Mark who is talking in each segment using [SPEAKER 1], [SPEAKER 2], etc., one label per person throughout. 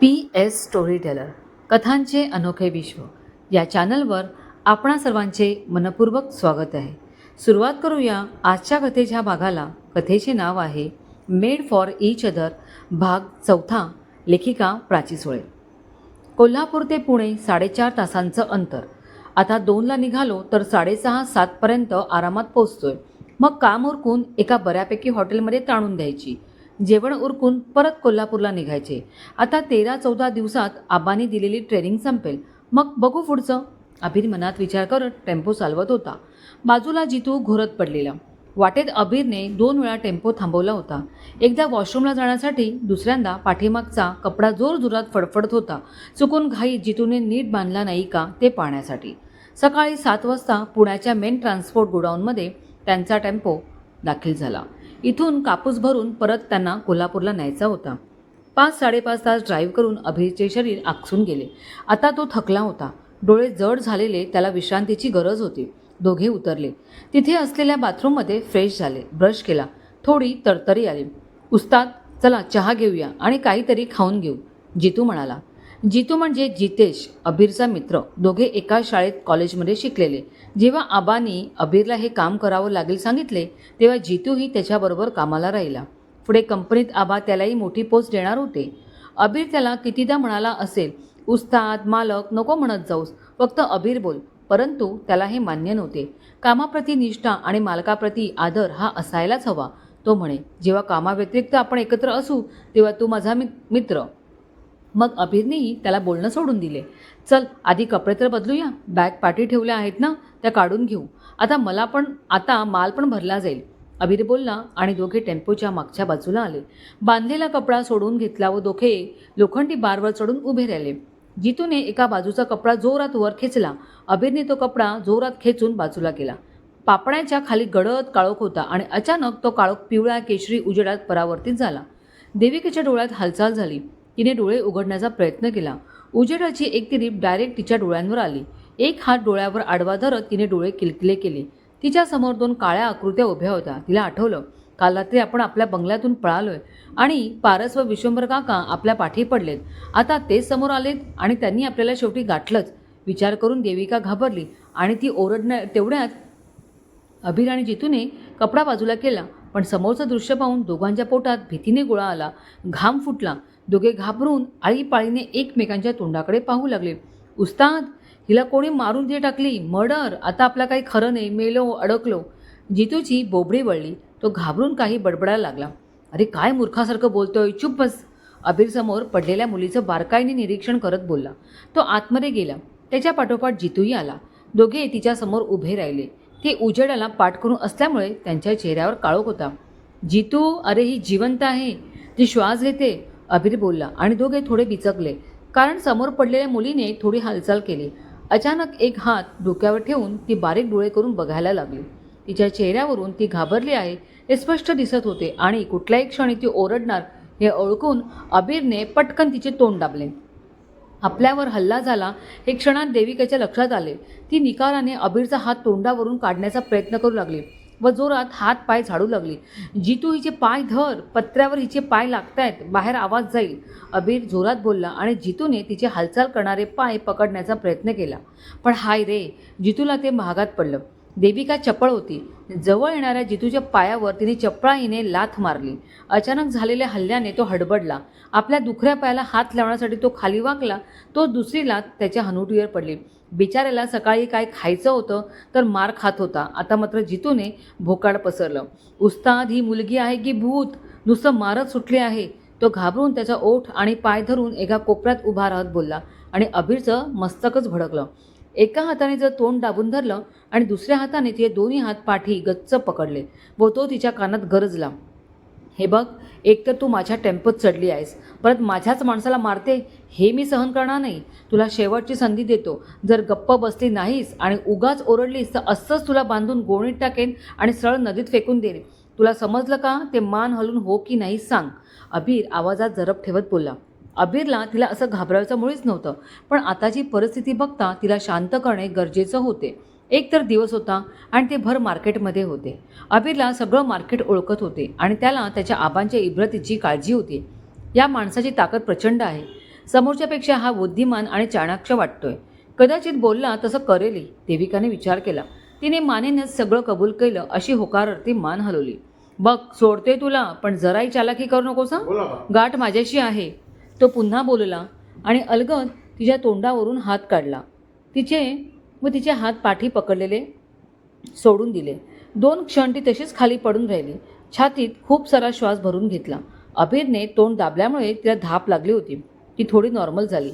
[SPEAKER 1] P S story teller कथांचे अनोखे विश्व. या चॅनलवर आपणा सर्वांचे मनपूर्वक स्वागत आहे. सुरुवात करूया आजच्या कथेच्या भागाला. कथेचे नाव आहे मेड फॉर इच अदर भाग चौथा लेखिका प्राची सुळे. कोल्हापूर ते पुणे साडेचार तासांचं अंतर. आता दोनला निघालो तर साडेसहा सातपर्यंत आरामात पोचतोय मग काम उरकून एका बऱ्यापैकी हॉटेलमध्ये ताणून द्यायची. जेवण उरकून परत कोल्हापूरला निघायचे. आता तेरा चौदा दिवसात आबांनी दिलेली ट्रेनिंग संपेल. मग बघू पुढचं. अभिर मनात विचार करत टेम्पो चालवत होता. बाजूला जितू घोरत पडलेला. वाटेत अभिरने दोन वेळा टेम्पो थांबवला होता. एकदा वॉशरूमला जाण्यासाठी दुसऱ्यांदा पाठीमागचा कपडा जोरजोरात फडफडत होता. चुकून घाई जितूने नीट बांधला नाही का ते पाहण्यासाठी. सकाळी सात वाजता पुण्याच्या मेन ट्रान्सपोर्ट गोडाऊनमध्ये त्यांचा टेम्पो दाखल झाला. इथून कापूस भरून परत त्यांना कोल्हापूरला न्यायचा होता. पाच साडेपाच तास ड्राईव्ह करून अभिरचे शरीर आकसून गेले. आता तो थकला होता. डोळे जड झालेले त्याला विश्रांतीची गरज होती. दोघे उतरले. तिथे असलेल्या बाथरूममध्ये फ्रेश झाले. ब्रश केला. थोडी तरतरी आली. उस्ताद चला चहा घेऊया आणि काहीतरी खाऊन घेऊ जितू म्हणाला. जितू म्हणजे जितेश अभिरचा मित्र. दोघे एका शाळेत कॉलेजमध्ये शिकलेले. जेव्हा आबांनी अभिरला हे काम करावं लागेल सांगितले तेव्हा जितूही त्याच्याबरोबर कामाला राहिला. पुढे कंपनीत आबा त्यालाही मोठी पोस्ट देणार होते. अभिर त्याला कितीदा म्हणाला असेल उस्ताद मालक नको म्हणत जाऊस. फक्त अभिर बोल. परंतु त्याला हे मान्य नव्हते. कामाप्रती निष्ठा आणि मालकाप्रती आदर हा असायलाच हवा. तो म्हणे जेव्हा कामाव्यतिरिक्त आपण एकत्र असू तेव्हा तू माझा मि मित्र. मग अभिरनेही त्याला बोलणं सोडून दिले. चल आधी कपडे तर बदलूया. बॅग पाठी ठेवल्या आहेत ना त्या काढून घेऊ. आता मला पण आता माल पण भरला जाईल. अभिर बोलला आणि दोघे टेम्पोच्या मागच्या बाजूला आले. बांधलेला कपडा सोडून घेतला व दोघे लोखंडी बारवर चढून उभे राहिले. जितूने एका बाजूचा कपडा जोरात वर खेचला अभिरने तो कपडा जोरात खेचून बाजूला केला. पापण्याच्या खाली गडद काळोख होता आणि अचानक तो काळोख पिवळ्या केशरी उजेडात परावर्तित झाला. देविकेच्या डोळ्यात हालचाल झाली. तिने डोळे उघडण्याचा प्रयत्न केला. उजेडाची एक तिरीप डायरेक्ट तिच्या डोळ्यांवर आली. एक हात डोळ्यावर आडवा धरत तिने डोळे किलकिले केले. तिच्यासमोर दोन काळ्या आकृत्या उभ्या होत्या. तिला आठवलं काल रात्री आपण आपल्या बंगल्यातून पळालोय आणि पारस व विश्वंभर काका आपल्या पाठी पडलेत. आता तेच समोर आलेत आणि त्यांनी आपल्याला शेवटी गाठलंच. विचार करून देविका घाबरली आणि ती ओरडण्या तेवढ्यात अभिर आणि जितूने कपडा बाजूला केला पण समोरचं दृश्य पाहून दोघांच्या पोटात भीतीने गोळा आला. घाम फुटला. दोघे घाबरून आळीपाळीने एकमेकांच्या तोंडाकडे पाहू लागले. उस्ताद हिला कोणी मारून दे टाकली? मर्डर? आता आपला काही खरं नाही. मेलो अडकलो. जितूची बोबडी वळली. तो घाबरून काही बडबडायला लागला. अरे काय मूर्खासारखं बोलतोय? चुप बस. अबीरसमोर पडलेल्या मुलीचं बारकाईने निरीक्षण करत बोलला. तो आतमध्ये गेला. त्याच्या पाठोपाठ जितूही आला. दोघे तिच्यासमोर उभे राहिले. ते उजेडाला पाठ करून असल्यामुळे त्यांच्या चेहऱ्यावर काळोख होता. जितू अरे ही जिवंत आहे. ती श्वास घेते. अभिर बोलला. आणि दोघे थोडे बिचकले. कारण समोर पडलेल्या मुलीने थोडी हालचाल केली. अचानक एक हात डोक्यावर ठेवून ती बारीक डोळे करून बघायला लागली. तिच्या चेहऱ्यावरून ती घाबरली आहे हे स्पष्ट दिसत होते. आणि कुठल्याही क्षणी ती ओरडणार हे ओळखून अबीरने पटकन तिचे तोंड दाबले. आपल्यावर हल्ला झाला हे क्षणात देविकेच्या लक्षात आले. ती निकाराने अबीरचा हात तोंडावरून काढण्याचा प्रयत्न करू लागली. व जोरात हात पाय झाडू लागली. जितू हिचे पाय धर पत्र्यावर हिचे पाय लागतायत बाहेर आवाज जाईल. अबीर जोरात बोलला आणि जितूने तिचे हालचाल करणारे पाय पकडण्याचा प्रयत्न केला. पण हाय रे जितूला ते महागात पडलं. देविका चपळ होती. जवळ येणाऱ्या जितूच्या पायावर तिने चपळाईने लाथ मारली. अचानक झालेल्या हल्ल्याने तो हडबडला. आपल्या दुखऱ्या पायाला हात लावण्यासाठी तो खाली वाकला. तो दुसरी लाथ त्याच्या हनुटीवर पडली. बिचाऱ्याला सकाळी काय खायचं होतं तर मार खात होता. आता मात्र जितूने भोकाड पसरलं. उस्ताद ही मुलगी आहे की भूत? नुसतं मारत सुटले आहे. तो घाबरून त्याचा ओठ आणि पाय धरून एका कोपऱ्यात उभा राहत बोलला आणि अबीरचं मस्तकच भडकलं. एका हाताने जर तोंड दाबून धरलं आणि दुसऱ्या हाताने तिचे दोन्ही हात पाठी गच्च पकडले व तो तिच्या कानात गरजला. हे बघ एक तर तू माझ्या टेम्पोत चढली आहेस. परत माझ्याच माणसाला मारते हे मी सहन करणार नाही. तुला शेवटची संधी देतो. जर गप्प बसली नाहीस आणि उगाच ओरडलीस तर असंच तुला बांधून गोणीत टाकेन आणि सरळ नदीत फेकून देईन. तुला समजलं का? ते मान हलून हो की नाही सांग. अबीर आवाजात जरब ठेवत बोलला. अबीरला तिला असं घाबरायचं मुळीच नव्हतं पण आताची परिस्थिती बघता तिला शांत करणे गरजेचं होते. एक तर दिवस होता आणि ते भर मार्केटमध्ये होते. अबीरला सगळं मार्केट ओळखत होते आणि त्याला त्याच्या आबांच्या इब्रतीची काळजी होती. या माणसाची ताकद प्रचंड आहे. समोरच्यापेक्षा हा बुद्धिमान आणि चाणाक्ष वाटतोय. कदाचित बोलला तसं करेलही देविकाने विचार केला. तिने मानेनंच सगळं कबूल केलं अशी होकारर्थी मान हलवली. बघ सोडते तुला पण जराही चालाकी करू नकोस गाठ माझ्याशी आहे. तो पुन्हा बोलला आणि अलगद तिच्या तोंडावरून हात काढला. तिचे व तिचे हात पाठी पकडलेले सोडून दिले. दोन क्षण ती तशीच खाली पडून राहिली. छातीत खूप सारा श्वास भरून घेतला. अबीरने तोंड दाबल्यामुळे तिला धाप लागली होती. ती थोडी नॉर्मल झाली.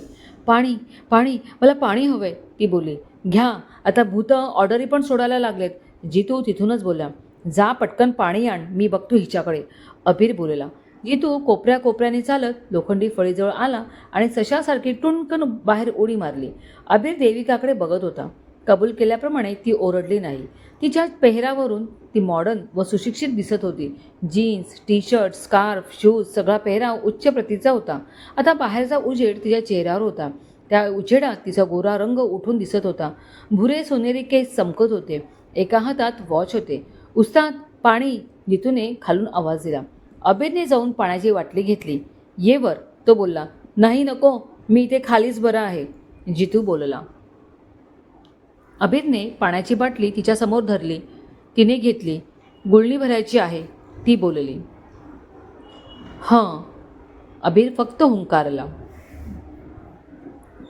[SPEAKER 1] पाणी पाणी मला पाणी हवंय ती बोलली घ्या आता भूत ऑर्डरी पण सोडायला लागलेत. जितू तिथूनच बोलला. जा पटकन पाणी आण मी बघतो हिच्याकडे. अबीर बोलला. जितू कोपऱ्या कोपऱ्याने चालत लोखंडी फळीजवळ आला आणि सशासारखी टुणकन बाहेर उडी मारली. अबीर देविकाकडे बघत होता. कबूल केल्याप्रमाणे ती ओरडली नाही. तिच्या पेहरावरून ती मॉडर्न व सुशिक्षित दिसत होती. Jeans T shirt scarf shoes सगळा पेहराव उच्च प्रतीचा होता. आता बाहेरचा उजेड तिच्या चेहऱ्यावर होता. त्या उजेडात तिचा गोरा रंग उठून दिसत होता. भुरे सोनेरी केस चमकत होते. एका हातात वॉच होते. उस्ताद पाणी जितूने खालून आवाज दिला. अबेदने जाऊन पाण्याची बाटली घेतली. ये वर तो बोलला. नाही नको मी इथे खालीच बरा आहे जितू बोलला. अबेदने पाण्याची बाटली तिच्यासमोर धरली. तिने घेतली. गुळणी भरायची आहे ती बोलली. हां. अबीर फक्त हुंकारला.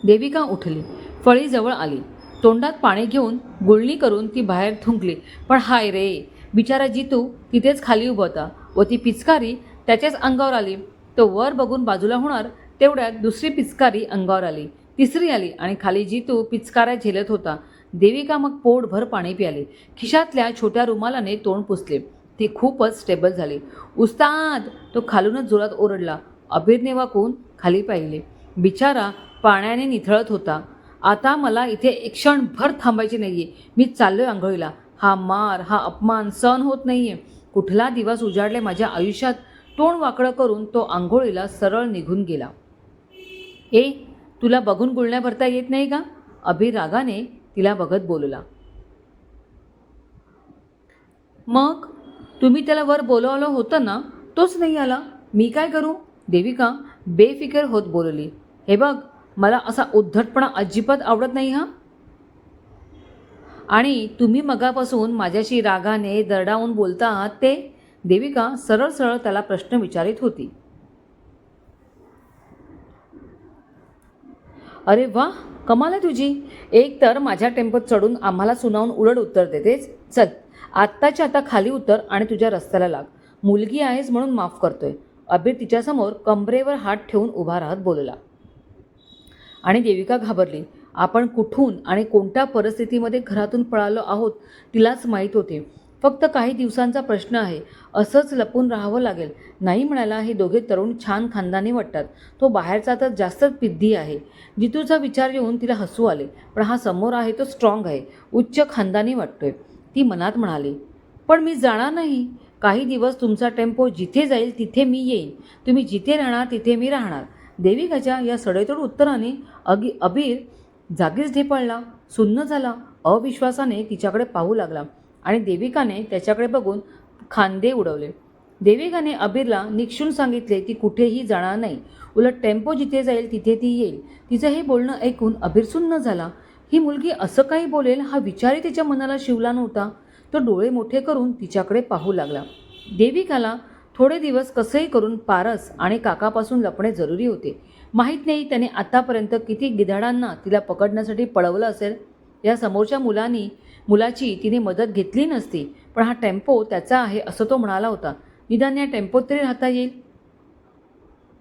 [SPEAKER 1] देविका उठली. फळीजवळ आली. तोंडात पाणी घेऊन गुळणी करून ती बाहेर थुंकली. पण हाय रे बिचारा जितू तिथेच खाली उभा होता. व ती पिचकारी त्याच्याच अंगावर आली. तो वर बघून बाजूला होणार तेवढ्यात दुसरी पिचकारी अंगावर आली. तिसरी आली आणि खाली जितू पिचकाऱ्या झेलत होता देविका मग पोटभर पाणी प्याली? खिशातल्या छोट्या रुमालाने तोंड पुसले. ती खूपच स्टेबल झाली. उस्ताद! तो खालूनच जोरात ओरडला. अभिरने वाकून खाली पाहिले. बिचारा पाण्याने निथळत होता. आता मला इथे एक क्षणभर थांबायची आहे मी चाललोय आंघोळीला. हा मार हा अपमान सहन होत नाही आहे कुठला दिवस उजाडले माझ्या आयुष्यात? तोंड वाकडं करून तो आंघोळीला सरळ निघून गेला. ए तुला बघून गुळण्या भरता येत नाही का? अभिरागाने तिला बघत बोलला. मग? तुम्ही त्याला वर बोलवलं होतं ना? तोच नाही आला. मी काय करू? देविका बेफिकर होत बोलली. हे बघ मला असा उद्धटपणा अजिबात आवडत नाही हा. आणि तुम्ही मगापासून माझ्याशी रागाने दरडावून बोलता आहात ते देविका सरळ सरळ त्याला प्रश्न विचारित होती. अरे वा कमाल आहे तुझी. एक तर माझ्या टेम्पोत चढून आम्हाला सुनावून उलट उत्तर देतेच चल आत्ताच्या आता खाली उतर आणि तुझ्या रस्त्याला लाग. मुलगी आहेस म्हणून माफ करतोय. अबीर तिच्यासमोर कमरेवर हात ठेवून उभा राहत बोलला. आणि देविका घाबरली. आपण कुठून आणि कोणत्या परिस्थितीमध्ये घरातून पळालो आहोत तिलाच माहीत होते. फक्त काही दिवसांचा प्रश्न आहे. असंच लपून राहावं लागेल. नाही म्हणायला हे दोघे तरुण छान खानदानी वाटतात. तो बाहेरचा तर जास्तच पिद्धी आहे. जितूचा विचार येऊन तिला हसू आले. पण हा समोर आहे तो स्ट्रॉंग आहे. उच्च खानदानी वाटतोय. ती मनात म्हणाली पण मी जाणार नाही. काही दिवस तुमचा टेम्पो जिथे जाईल तिथे मी येईन. तुम्ही जिथे राहणार तिथे मी राहणार. देविकाच्या या सडेतोड उत्तराने अगि अबीर जागीच ढेपाळला सुन्न झाला अविश्वासाने तिच्याकडे पाहू लागला आणि देविकाने त्याच्याकडे बघून खांदे उडवले. देविकाने अबीरला निक्षून सांगितले की कुठेही जाणार नाही. उलट टेम्पो जिथे जाईल तिथे ती येईल. तिचं हे बोलणं ऐकून अबीर सुन्न झाला. ही मुलगी असं काही बोलेल हा विचारही तिच्या मनाला शिवला नव्हता. तो डोळे मोठे करून तिच्याकडे पाहू लागला. देविकाला थोडे दिवस कसंही करून पारस आणि काकापासून लपणे जरुरी होते. माहीत नाही त्याने आतापर्यंत किती गिधाडांना तिला पकडण्यासाठी पळवलं असेल. या समोरच्या मुलांनी मुलाची तिने मदत घेतली नसती पण हा टेम्पो त्याचा आहे असं तो म्हणाला होता. निदान या टेम्पोत तरी राहता येईल?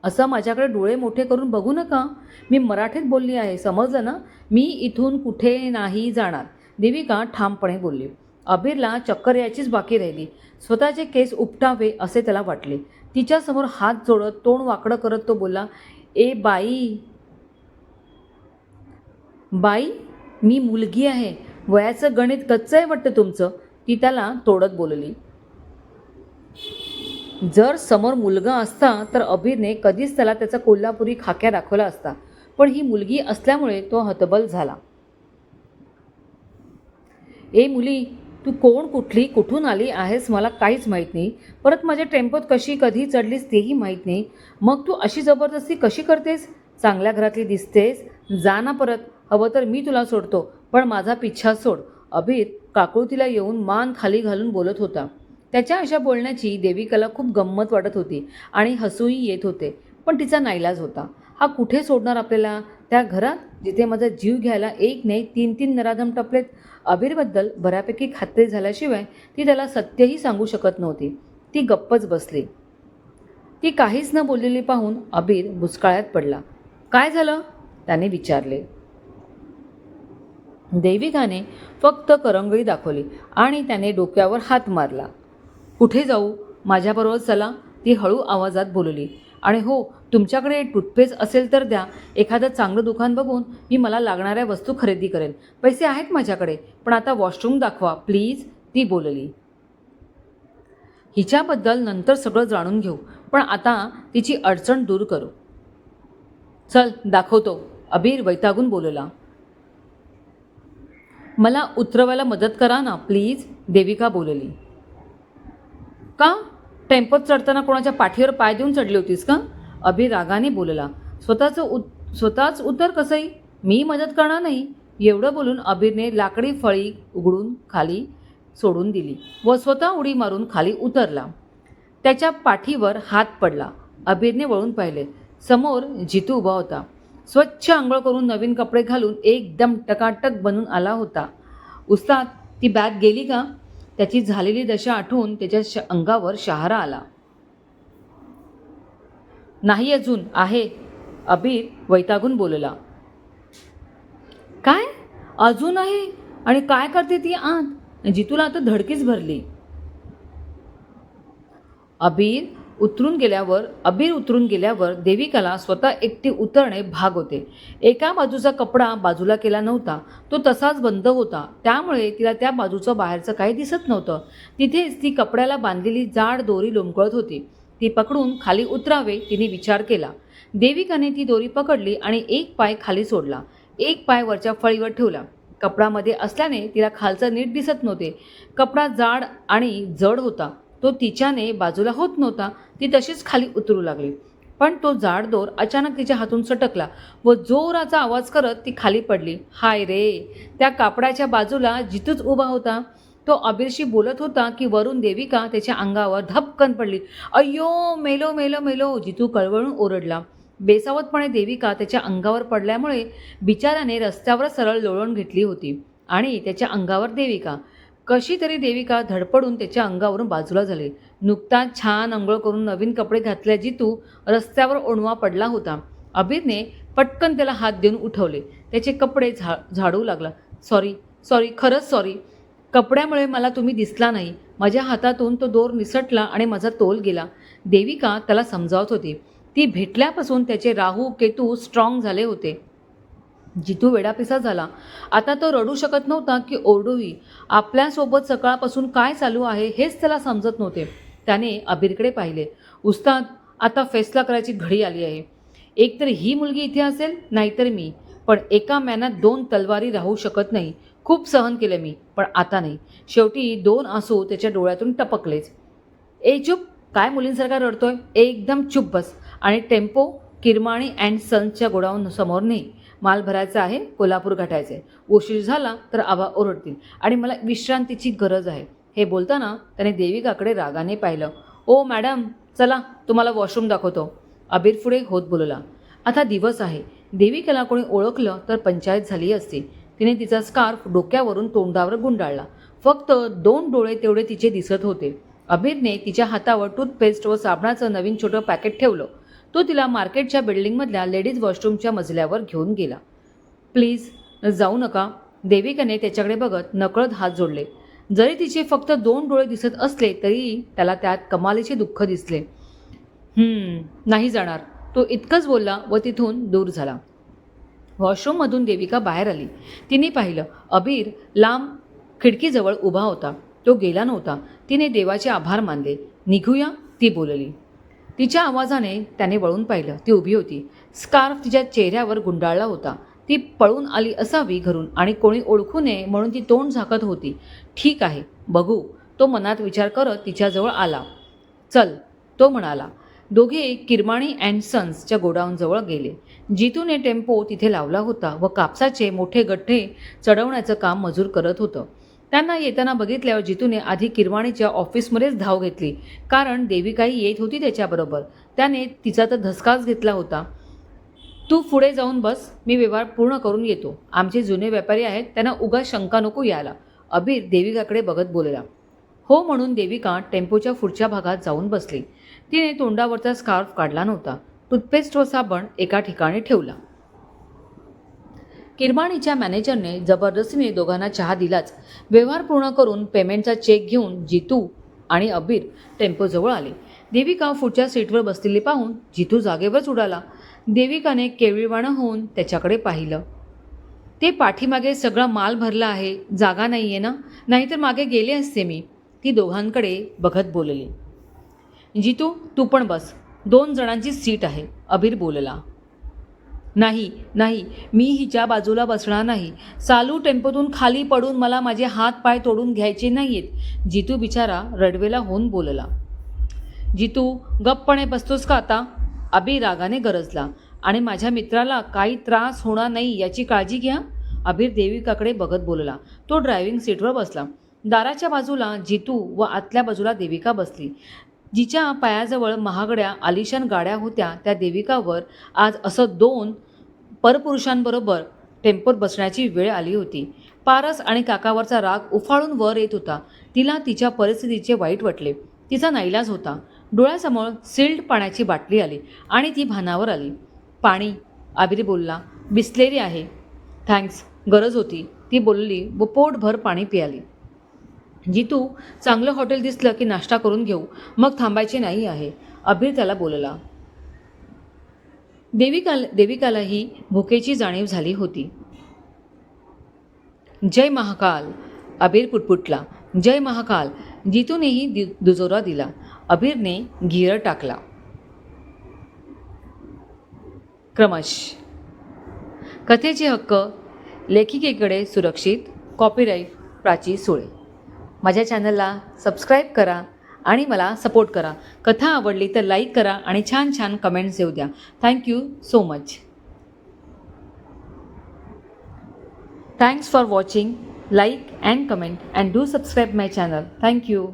[SPEAKER 1] असं माझ्याकडे डोळे मोठे करून बघू नका. मी मराठीत बोलली आहे समजलं ना? मी इथून कुठे नाही जाणार. देविका ठामपणे बोलली. अबीरला चक्कर यायचीच बाकी राहिली. स्वतःचे केस उपटावे असे त्याला वाटले. तिच्यासमोर हात जोडत तोंड वाकडं करत तो बोलला ए बाई बाई मी मुलगी आहे. वयाचं गणित कच्चं आहे वाटतं तुमचं? ती त्याला तोडत बोलली. जर समोर मुलगा असता तर अभिने कधीच त्याला त्याचा कोल्हापुरी खाक्या दाखवला असता. पण ही मुलगी असल्यामुळे तो हतबल झाला. ए मुली तू कोण कुठली कुठून आली आहेस मला काहीच माहीत नाही. परत माझ्या टेम्पोत कशी कधी चढलीस तेही माहीत नाही. मग तू अशी जबरदस्ती कशी करतेस? चांगल्या घरातली दिसतेस? जा ना परत. हवं तर मी तुला सोडतो पण माझा पिच्छा सोड. अबीर काकुळतीला येऊन मान खाली घालून बोलत होता. त्याच्या अशा बोलण्याची देविकाला खूप गंमत वाटत होती आणि हसूही येत होते पण तिचा नाईलाज होता. हा कुठे सोडणार आपल्याला? त्या घरात जिथे माझा जीव घ्यायला एक नाही तीन तीन नराधम टपलेत अबीरबद्दल बऱ्यापैकी खात्री झाल्याशिवाय ती त्याला सत्यही सांगू शकत नव्हती. ती गप्पच बसली. ती काहीच न बोललेली पाहून अबीर बुचकाळ्यात पडला. काय झालं? त्याने विचारले. देविकाने फक्त करंगळी दाखवली आणि त्याने डोक्यावर हात मारला. कुठे जाऊ? माझ्याबरोबर चला. ती हळू आवाजात बोलली. आणि हो तुमच्याकडे टूथपेस्ट असेल तर द्या. एखादं चांगलं दुकान बघून मी मला लागणाऱ्या वस्तू खरेदी करेन. पैसे आहेत माझ्याकडे पण आता वॉशरूम दाखवा प्लीज ती बोलली. हिच्याबद्दल नंतर सगळं जाणून घेऊ पण आता तिची अडचण दूर करू. चल दाखवतो अबीर वैतागून बोलला. मला उतरवायला मदत करा ना प्लीज देविका बोलली. का? टेम्पोत चढताना कोणाच्या पाठीवर पाय देऊन चढली होतीस का? अभि रागाने बोलला. स्वतःचं उत स्वतःच उतर कसंही? मी मदत करणार नाही. एवढं बोलून अभिरने लाकडी फळी उघडून खाली सोडून दिली व स्वतः उडी मारून खाली उतरला. त्याच्या पाठीवर हात पडला. अभिरने वळून पाहिले. समोर जितू उभा होता. स्वच्छ आंघोळ करून नवीन कपडे घालून एकदम टकाटक बनून आला होता. उस्ताद ती बॅग गेली का? त्याची झालेली दशा आठवून त्याच्या श अंगावर शहारा आला. नाही अजून आहे अबीर वैतागून बोलला. काय? अजून आहे? आणि काय करते ती आत? जितूला आता धडकीच भरली. अबीर उतरून गेल्यावर अबीर उतरून गेल्यावर देविकाला स्वतः एकटी उतरणे भाग होते. एका बाजूचा कपडा बाजूला केला नव्हता. तो तसाच बंद होता. त्यामुळे तिला त्या बाजूचं बाहेरचं काही दिसत नव्हतं. तिथेच ती कपड्याला बांधलेली जाड दोरी लोंबकळत होती. ती पकडून खाली उतरावे तिने विचार केला. देविकाने ती दोरी पकडली आणि एक पाय खाली सोडला. एक पाय वरच्या फळीवर ठेवला. कपडामध्ये असल्याने तिला खालचं नीट दिसत नव्हते. कपडा जाड आणि जड होता. तो तिच्याने बाजूला होत नव्हता. ती तशीच खाली उतरू लागली. पण तो जाड दोर अचानक तिच्या हातून सटकला व जोराचा आवाज करत ती खाली पडली. हाय रे त्या कापडाच्या बाजूला जितूच उभा होता तो अबीरशी बोलत होता की वरून देविका त्याच्या अंगावर धपकन पडली. अय्यो मेलो मेलो मेलो जितू कळवळून ओरडला. बेसावतपणे देविका त्याच्या अंगावर पडल्यामुळे बिचाराने रस्त्यावर सरळ लोळून घेतली होती आणि त्याच्या अंगावर देविका. कशी तरी देविका धडपडून त्याच्या अंगावरून बाजूला झाली. नुकताच छान अंघोळ करून नवीन कपडे घातल्या जितू रस्त्यावर ओणवा पडला होता. अबीरने पटकन त्याला हात देऊन उठवले. त्याचे कपडे झा झाडू लागला. सॉरी सॉरी खरंच सॉरी. कपड्यामुळे मला तुम्ही दिसला नाही. माझ्या हातातून तो दोर निसटला आणि माझा तोल गेला. देविका त्याला समजावत होती. ती भेटल्यापासून त्याचे राहू केतू स्ट्रॉंग झाले होते. जितू वेडापिसा झाला. आता तो रडू शकत नव्हता की ओरडूही आपल्यासोबत सकाळपासून काय चालू आहे हेच त्याला समजत नव्हते. त्याने अबीरकडे पाहिले. उस्ताद आता फैसला करायची घडी आली आहे. एकतर ही मुलगी इथे असेल नाहीतर मी. पण एका मॅनात दोन तलवारी राहू शकत नाही. खूप सहन केलं मी पण आता नाही. शेवटी दोन आसू त्याच्या डोळ्यातून टपकलेच. ए चुप. काय मुलींसारखा रडतोय? एकदम चुप बस. आणि टेम्पो किरमाणी अँड सन्सच्या गोडाऊन समोर नाही. माल भरायचा आहे कोल्हापूर गाठायचे उशीर झाला तर आबा ओरडतील. आणि मला विश्रांतीची गरज आहे. हे बोलताना त्याने देविकाकडे रागाने पाहिलं. ओ मॅडम चला तुम्हाला वॉशरूम दाखवतो. अबीर पुढे होत बोलला. आता दिवस आहे. देविकाला कोणी ओळखलं तर पंचायत झाली असती. तिने तिचा स्कार्फ डोक्यावरून तोंडावर गुंडाळला. फक्त दोन डोळे तेवढे तिचे दिसत होते. अबीरने तिच्या हातावर टूथपेस्ट व साबणाचं नवीन छोटं पॅकेट ठेवलं. तो तिला मार्केटच्या बिल्डिंगमधल्या लेडीज वॉशरूमच्या मजल्यावर घेऊन गेला. प्लीज जाऊ नका. देविकाने त्याच्याकडे बघत नकळत हात जोडले. जरी तिचे फक्त दोन डोळे दिसत असले तरी त्याला त्यात कमालीचे दुःख दिसले. नाही जाणार. तो इतकंच बोलला व तिथून दूर झाला. वॉशरूममधून देविका बाहेर आली. तिने पाहिलं अबीर लांब खिडकीजवळ उभा होता. तो गेला नव्हता. तिने देवाचे आभार मानले. निघूया ती बोलली. तिच्या आवाजाने त्याने वळून पाहिलं. ती उभी होती. स्कार्फ तिच्या चेहऱ्यावर गुंडाळला होता. ती पळून आली असावी घरून आणि कोणी ओळखू नये म्हणून ती तोंड झाकत होती. ठीक आहे बघू. तो मनात विचार करत तिच्याजवळ आला. चल तो म्हणाला. दोघे किरमाणी अँड सन्सच्या गोडाऊनजवळ गेले. जितूने टेम्पो तिथे लावला होता व कापसाचे मोठे गठ्ठे चढवण्याचं काम मजूर करत होतं. त्यांना येताना बघितल्यावर जितूने आधी किरवाणीच्या ऑफिसमध्येच धाव घेतली. कारण देविकाही येत होती त्याच्याबरोबर. त्याने तिचा तर धसकाच घेतला होता. तू पुढे जाऊन बस. मी व्यवहार पूर्ण करून येतो. आमचे जुने व्यापारी आहेत. त्यांना उगा शंका नको यायला. अबीर देविकाकडे बघत बोलला. हो म्हणून देविका टेम्पोच्या पुढच्या भागात जाऊन बसली. तिने तोंडावरचा स्कार्फ काढला नव्हता. टूथपेस्ट व साबण एका ठिकाणी ठेवला. किरमाणीच्या मॅनेजरने जबरदस्तीने दोघांना चहा दिलाच. व्यवहार पूर्ण करून पेमेंटचा चेक घेऊन जितू आणि अबीर टेम्पोजवळ आले. देविका पुढच्या सीटवर बसलेली पाहून जितू जागेवरच उडाला. देविकाने केविळवाणं होऊन त्याच्याकडे पाहिलं. ते पाठीमागे सगळा माल भरला आहे. जागा नाही आहे ना? नाहीतर मागे गेले असते मी. ती दोघांकडे बघत बोलली. जितू तू पण बस. दोन जणांची सीट आहे अबीर बोलला. नाही नाही मी हिच्या बाजूला बसणार नाही चालू टेम्पोतून खाली पडून मला माझे हात पाय तोडून घ्यायचे नाहीत जितू बिचारा रडवेला होऊन बोलला. जितू गप्पणे बसतोस का आता? अबी रागाने गरजला. आणि माझ्या मित्राला काही त्रास होणार नाही याची काळजी घ्या. अबीर देविकाकडे बघत बोलला. तो ड्रायव्हिंग सीटवर बसला. दाराच्या बाजूला जितू व आतल्या बाजूला देविका बसली. जिच्या पायाजवळ महागड्या आलिशान गाड्या होत्या त्या देविकावर आज असं दोन परपुरुषांबरोबर टेम्पोत बसण्याची वेळ आली होती. पारस आणि काकावरचा राग उफाळून वर येत होता. तिला तिच्या परिस्थितीचे वाईट वाटले. तिचा नाईलाज होता. डोळ्यासमोर सिल्ड पाण्याची बाटली आली आणि ती भानावर आली. पाणी आबिरी बोलला बिसलेली आहे. थँक्स गरज होती. ती बोलली व पोटभर पाणी पियाली. जितू चांगलं हॉटेल दिसलं की नाश्ता करून घेऊ. मग थांबायचे नाही आहे. अभिर त्याला बोलला. देविकाल देविकालाही भुकेची जाणीव झाली होती. जय महाकाल. अबीर पुटपुटला. जय महाकाल. जितूनेही दि दुजोरा दिला. अबीरने गियर टाकला. क्रमश. कथेचे हक्क लेखिकेकडे सुरक्षित. कॉपीराईट प्राची सुळे. माझ्या चॅनलला सबस्क्राईब करा आणि मला सपोर्ट करा. कथा आवडली तर लाईक करा आणि छान छान कमेंट्स येऊ द्या. Thank you so much thanks for watching like and comment and do subscribe my channel thank you